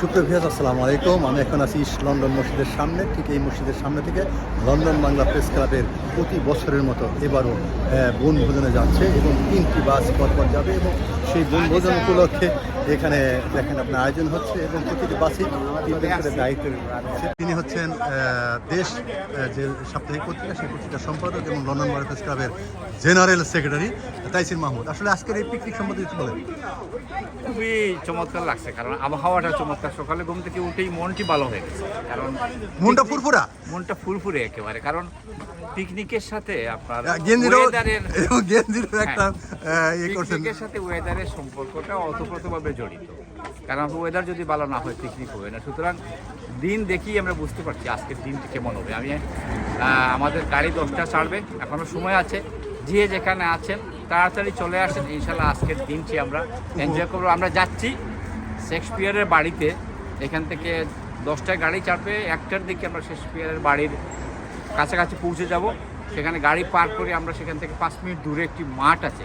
সুপ্রভিয়াস আসসালামু আলাইকুম। আমি এখন আছি ইস্ট লন্ডন মসজিদের সামনে, ঠিক এই মসজিদের সামনে থেকে লন্ডন বাংলা প্রেস ক্লাবের প্রতি বছরের মতো এবারও বনভোজনে যাচ্ছে এবং তিনটি বাস পরপর যাবে এবং সেই বনভোজন উপলক্ষে এখানে দেখেন আপনার আয়োজন হচ্ছে এবং প্রতিটি বাসে তিনজন করে দায়িত্ব তিনি হচ্ছেন দেশ যে সাপ্তাহিক পত্রিকা, সেই পত্রিকার সম্পাদক এবং লন্ডন বাংলা প্রেস ক্লাবের জেনারেল সেক্রেটারি তাইসির মাহমুদ। আসলে আজকের এই পিকনিক সম্বন্ধে কিছু বলেন। খুবই চমৎকার লাগছে, কারণ আবহাওয়াটা চমৎকার সকালে ঘুম থেকে উঠেই মনটি ভালো হয়ে গেছে। কারণ মনটা ফুরফুরা? মনটা ফুরফুরে একেবারে। কারণ পিকনিকের সাথে আপনার গেঞ্জিরও ওয়েদারের একটা আহ, ইয়ে পিকনিকের সাথে ওয়েদারের সম্পর্কটা অতপ্রতভাবে জড়িত। কারণ ওয়েদার যদি ভালো না হয় পিকনিক হবে না। সুতরাং দিন দেখি আমরা বুঝতে পারছি আজকের দিনটি কেমন হবে। আমি আমাদের গাড়ি দশটা ছাড়বে। এখনও সময় আছে। যে যেখানে আছেন তাড়াতাড়ি চলে আসেন। ইনশাল্লাহ আজকের দিনটি আমরা এনজয় করব। আমরা যাচ্ছি। শেক্সপিয়ারের বাড়িতে, এখান থেকে দশটায় গাড়ি ছাড়বে একটার দিকে আমরা শেক্সপিয়ারের বাড়ির কাছাকাছি পৌঁছে যাব। সেখানে গাড়ি পার্ক করে আমরা সেখান থেকে পাঁচ মিনিট দূরে একটি মাঠ আছে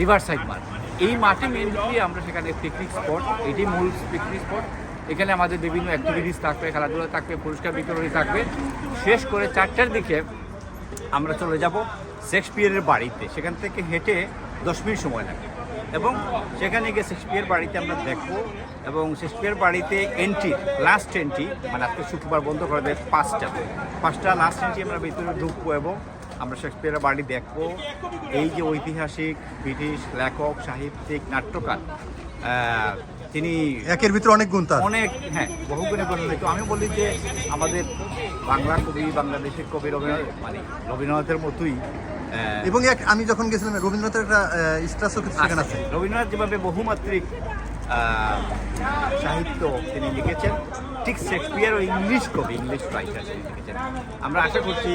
রিভার সাইড মাঠ। এই মাঠে মেনলি আমরা সেখানে পিকনিক স্পট এটি মূল পিকনিক স্পট এখানে আমাদের বিভিন্ন অ্যাক্টিভিটিস থাকবে, খেলাধুলা থাকবে, পুরস্কার বিতরণী থাকবে। শেষ করে চারটার দিকে আমরা চলে যাব শেক্সপিয়ারের বাড়িতে। সেখান থেকে হেঁটে দশ মিনিট সময় লাগে এবং সেখানে গিয়ে শেক্সপিয়ার বাড়িতে আমরা দেখব এবং শেক্সপিয়ার বাড়িতে এন্ট্রি লাস্ট এন্ট্রি মানে আজকে শুক্রবার বন্ধ করে দেয় পাঁচটা। পাঁচটা লাস্ট এন্ট্রি আমরা ভিতরে ঢুকবো এবং আমরা শেক্সপিয়ারের বাড়ি দেখব। এই যে ঐতিহাসিক ব্রিটিশ লেখক সাহিত্যিক নাট্যকার তিনি একের ভিতরে অনেক গুণ অনেক হ্যাঁ বহু গুণে গণিত আমি বলি যে আমাদের বাংলা কবি বাংলাদেশের কবি রবীন্দ্র মানে রবীন্দ্রনাথের মতোই এবং এক আমি যখন গেছিলাম রবীন্দ্রনাথের একটা স্ট্যাচু সেখানে আছে। রবীন্দ্রনাথ যেভাবে বহুমাত্রিক সাহিত্য তিনি লিখেছেন ঠিক শেক্সপিয়ার ও ইংলিশ কবি ইংলিশ রাইটার তিনি লিখেছেন। আমরা আশা করছি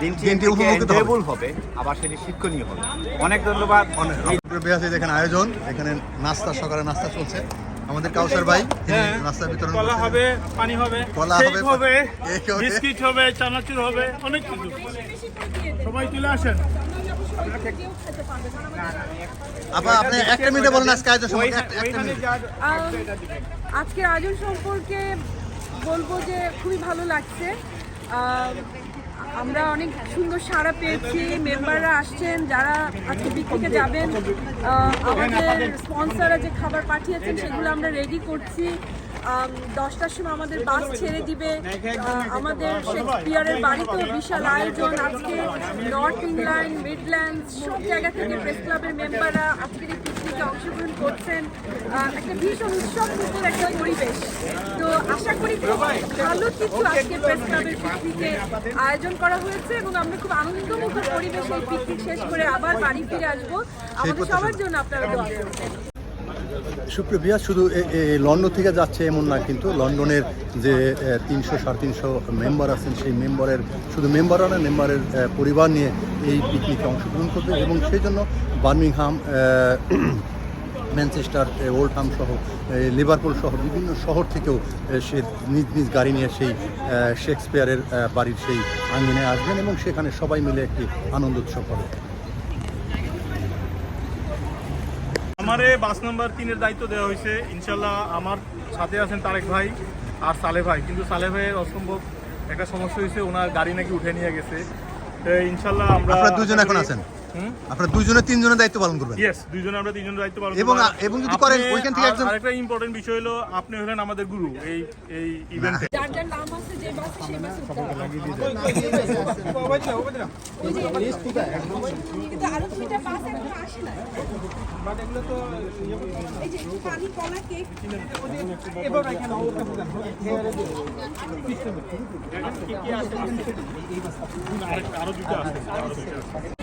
দিনটি উপভোগিত হবে। আবার সেটি শিক্ষণীয় হবে। অনেক ধন্যবাদ অনেক দেখেন আয়োজন এখানে নাস্তা সকালে নাস্তা চলছে। আমাদের কাউসার ভাই হ্যাঁ, নাস্তা বিতরণ কলা হবে পানি হবে কলা হবে, হবে বিস্কিট হবে চানাচুর হবে অনেক কিছু। সবাই চলে আসেন। আপা আপনি একটা মিনিটে বলেন আজকে আয়োজন আজকের আয়োজন সম্পর্কে বলব যে খুবই ভালো লাগছে। আমরা অনেক সুন্দর সাড়া পেয়েছি, মেম্বাররা আসছেন, যারা আজকে পিকনিকে যাবেন আমাদের স্পন্সররা যে খাবার পাঠিয়েছেন সেগুলো আমরা রেডি করছি। দশটার সময় আমাদের বাস ছেড়ে দিবে। আমাদের শেক্সপিয়ারের বাড়িতেও বিশাল আয়োজন। আজকে নর্থ ইংল্যান্ড মিডল্যান্ড সব জায়গা থেকে প্রেস ক্লাবের মেম্বাররা আজকের অংশগ্রহণ করছেন একটা ভীষণ উৎসব মুখর একটা পরিবেশ। তো আশা করি খুব ভালো কিছু আজকে প্রেস ক্লাবের পিকনিকে আয়োজন করা হয়েছে এবং আমরা খুব আনন্দমুখর পরিবেশে এই পিকনিক শেষ করে আবার বাড়ি ফিরে আসব। আমাদের সবার জন্য আপনারা দোয়া করবেন। সুপ্রিয়া শুধু লন্ডন থেকে যাচ্ছে এমন না কিন্তু লন্ডনের যে তিনশো সাড়ে তিনশো মেম্বার আছেন সেই মেম্বারের শুধু মেম্বারও না মেম্বারের পরিবার নিয়ে এই পিকনিকে অংশগ্রহণ করবে এবং সেই জন্য বার্মিংহাম ম্যানচেস্টার ওল্ডহাম সহ লিভারপুল সহ বিভিন্ন শহর থেকেও সে নিজ নিজ গাড়ি নিয়ে সেই শেক্সপিয়ারের বাড়ির সেই আঙ্গিনায় আসবেন এবং সেখানে সবাই মিলে একটি আনন্দ উৎসব হবে। আমারে বাস নাম্বার তিনের দায়িত্ব দেওয়া হয়েছে। ইনশাল্লাহ আমার সাথে আছেন তারেক ভাই আর সালে ভাই। কিন্তু সালে ভাইয়ের অসম্ভব একটা সমস্যা হয়েছে ওনার গাড়ি নাকি উঠে নিয়ে গেছে। তো ইনশাল্লাহ আমরা দুজন এখন আছেন? আপনারা দুইজনে তিনজনের দায়িত্ব পালন করবেন ইয়েস দুইজনে আমরা তিনজন দায়িত্ব পালন এবং- এবং যদি করেন, ওইখান থেকে একজন- আরেকটা ইম্পর্টেন্ট বিষয় হলো আপনি হলেন আমাদের গুরু এই এই ইভেন্টে যার যার নাম আছে যে বাসে সেই বাসে উঠতে হবে। ওই যে- কিন্তু আরও দুইটা বাস এখনও আসে না এই যে পানি কলা কেক আরও দুটো আছে আরও দুটো আছে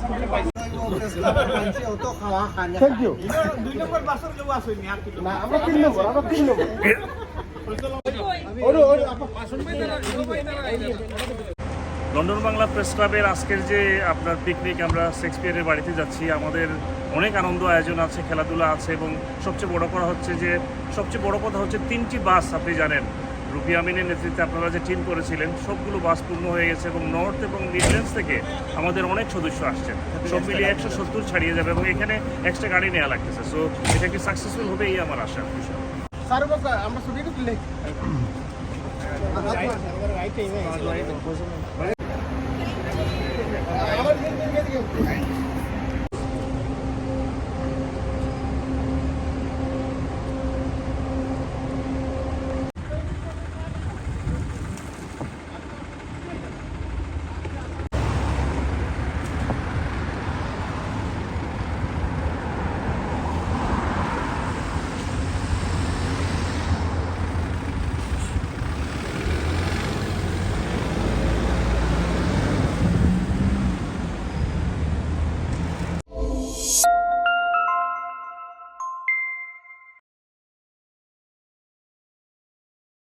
সাবেক vice president London Bangla press ক্লাবের আজকের যে আপনার পিকনিক আমরা শেক্সপিয়ারের বাড়িতে যাচ্ছি। আমাদের অনেক আনন্দ আয়োজন আছে, খেলাধুলা আছে এবং সবচেয়ে বড় কথা হচ্ছে যে, সবচেয়ে বড় কথা হচ্ছে তিনটি বাস আপনি জানেন। রুবি আমিনের নেতৃত্বে আপনারা যে টিম করেছিলেন, সবগুলো বাস পূর্ণ হয়ে গেছে এবং নর্থ এবং মিডলেন্স থেকে আমাদের অনেক সদস্য আসছেন। সব মিলিয়ে একশো সত্তর ছাড়িয়ে যাবে এবং এখানে এক্সট্রা গাড়ি নেওয়া লাগতেছে। সো এটা কি সাকসেসফুল হবে এই আমার আশা? আমরা